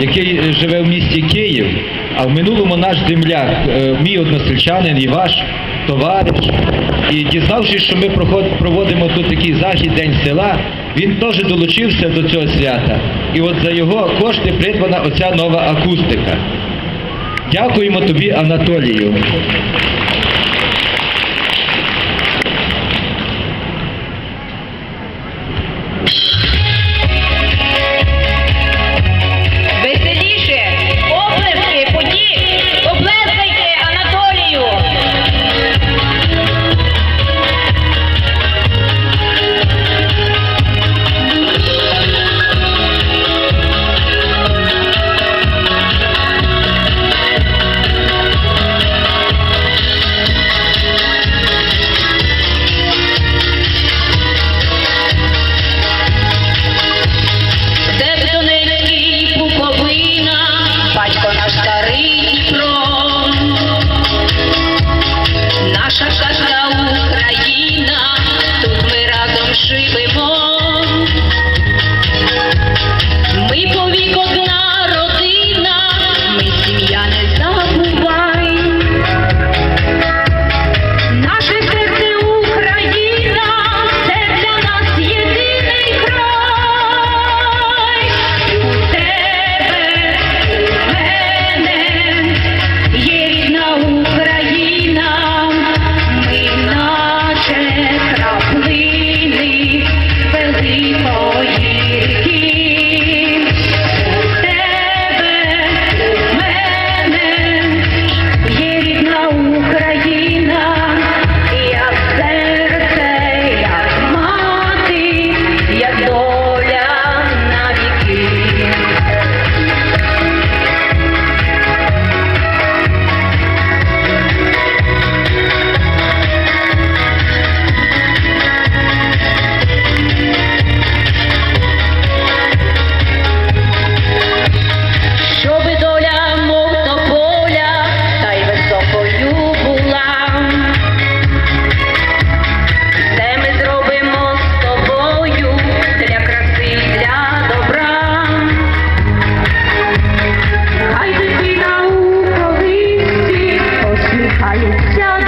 який е, живе в місті Київ, а в минулому наш земляк, е, мій односельчанин і ваш товариш. І дізнавшись, що ми проводимо тут такий захід День села, він теж долучився до цього свята. І от за його кошти придбана оця нова акустика. Дякуємо тобі, Анатолію. street. 笑